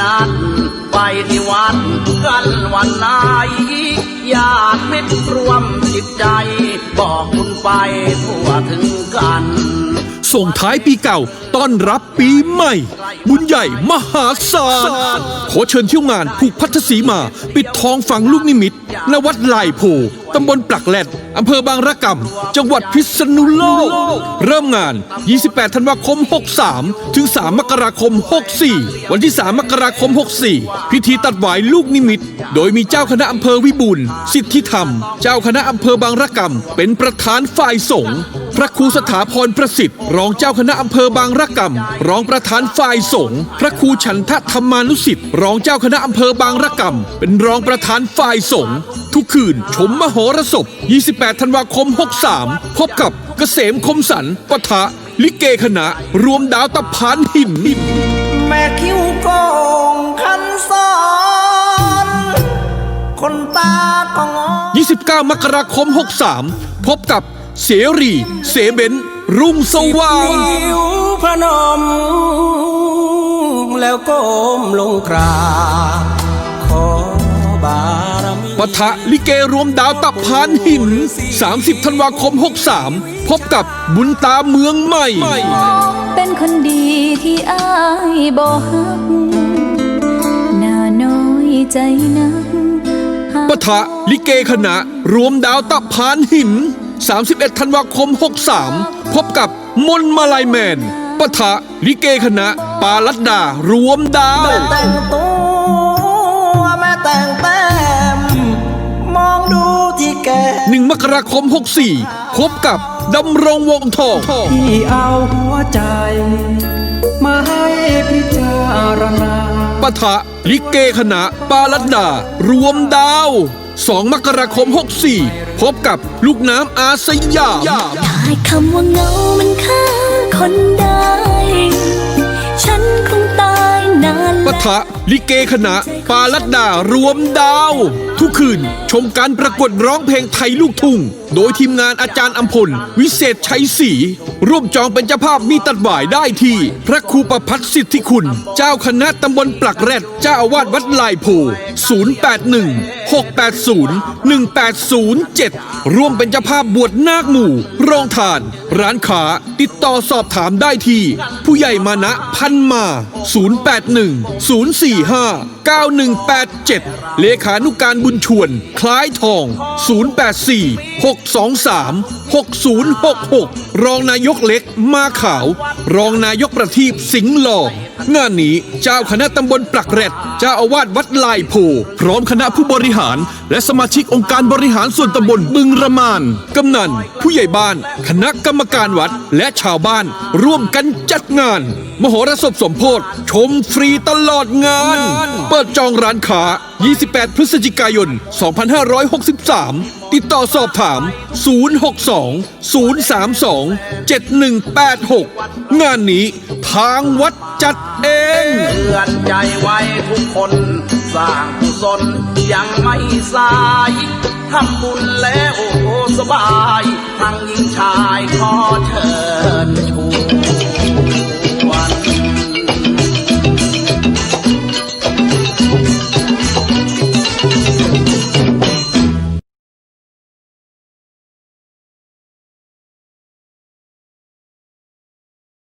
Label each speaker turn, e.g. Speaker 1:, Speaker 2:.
Speaker 1: นัดไปที่วัดกันวันไหนญาติมิตรรวมจิตใจ บอกคุณไปทั่วถึงกัน
Speaker 2: ส่งท้ายปีเก่าต้อนรับปีใหม่ บุญใหญ่มหาศาลขอเชิญเที่ยวงานผูกพัทธสีมา ปิดทองฝังลูกนิมิตณวัดลายโพตำบลปลักแลดอำเภอบางระกำจังหวัดพิษณุโลก เริ่มงาน 28 ธันวาคม 63 ถึง 3 มกราคม 64 วันที่ 3 มกราคม 64 พิธีตัดหวายลูกนิมิต โดยมีเจ้าคณะอำเภอวิบูลสิทธิธรรม เจ้าคณะอำเภอบางระกำเป็นประธานฝ่ายสงฆ์พระครูสถาพรประสิทธิ์ รองเจ้าคณะอำเภอบางระกำรองประธานฝ่ายสงฆ์พระครูฉันทธรรมานุสิทธิ์ รองเจ้าคณะอำเภอบางระกำเป็นรองประธานฝ่ายสงฆ์ทุกคืนชมมโหรสพ 28ธันวาคม 63 พบกับเกษมคมสันปะทะ ลิเกคณะ รวมดาวตะพานหิน
Speaker 3: แม่คิ้วโกงคันสอนคนตาก็งอ
Speaker 2: 29 มกราคม 63 พบกับเสรี เสเบนรุ่งสว่าง
Speaker 3: นิ้วพนม แล้วก้มลงกราบขอบารมี
Speaker 2: ปะทะลิเกรวมดาวตับพานหิน 30 ธันวาคม 63 พบกับบุญตาเมืองใหม่
Speaker 4: เป็นคนดีที่อายบอกฮักน่าน้อยใจนักหาก
Speaker 2: ปะทะลิเกคณะรวมดาวตับพานหิน 31 ธันวาคม 63 พบกับมนต์มาลายแมนปะทะลิเกคณะปาลัดดารวมดาว
Speaker 3: แม่แต่งตัว ที่แก
Speaker 2: 1มกราคม 64 พบกับดำรงวงทอง
Speaker 3: ที่เอาหัวใจ มาให้พิจารณา
Speaker 2: ปะทะลิเกคณะปาลัดดา รวมดาว 2 มกราคม 64 พบกับลูกน้ำอาสยาม
Speaker 4: ถ้าคำว่าเหงามันฆ่าคนได้ ฉันคงตายนาน
Speaker 2: ปะทะลิเกคณะปาลัดดารวมดาว ทุกคืน ชมการประกวดร้องเพลงไทยลูกทุ่ง โดยทีมงานอาจารย์อัมพล วิเศษชัยศรีร่วมจองเป็นเจ้าภาพมีตัดหวายได้ที่ พระครูประพัฒสิทธิคุณ เจ้าคณะตำบลปลักแรดเจ้าอาวาสวัดลายโพ 081 680 1807 ร่วมเป็นเจ้าภาพบวชนาคหมู่โรงทาน ร้านค้าติดต่อสอบถามได้ที่ ผู้ใหญ่มานะพันมา 081 045 9187 เลขานุการบุญชวน คล้ายทอง 084 6 6066 รองนายกเล็กมาขาว รองนายกประทีปสิงห์หล่องานนี้เจ้าคณะตำบลปลักแรดเจ้าอาวาสวัดลายโพพร้อมคณะผู้บริหาร และสมาชิกองค์การบริหารส่วนตำบลบึงระมาน กำนัน ผู้ใหญ่บ้าน คณะกรรมการวัดและชาวบ้าน ร่วมกันจัดงาน มโหรสพสมโพธชมฟรีตลอดงาน เปิดจองร้านค้า 28 พฤศจิกายน 2563 ติดต่อสอบถาม 062 032 7186 งานนี้ทางวัดจัดเอง
Speaker 1: เตือนใจไว้ทุกคน สร้างกุศลยังไม่สายทำบุญแล้วโอ้สบาย ทั้งหญิงชายขอเช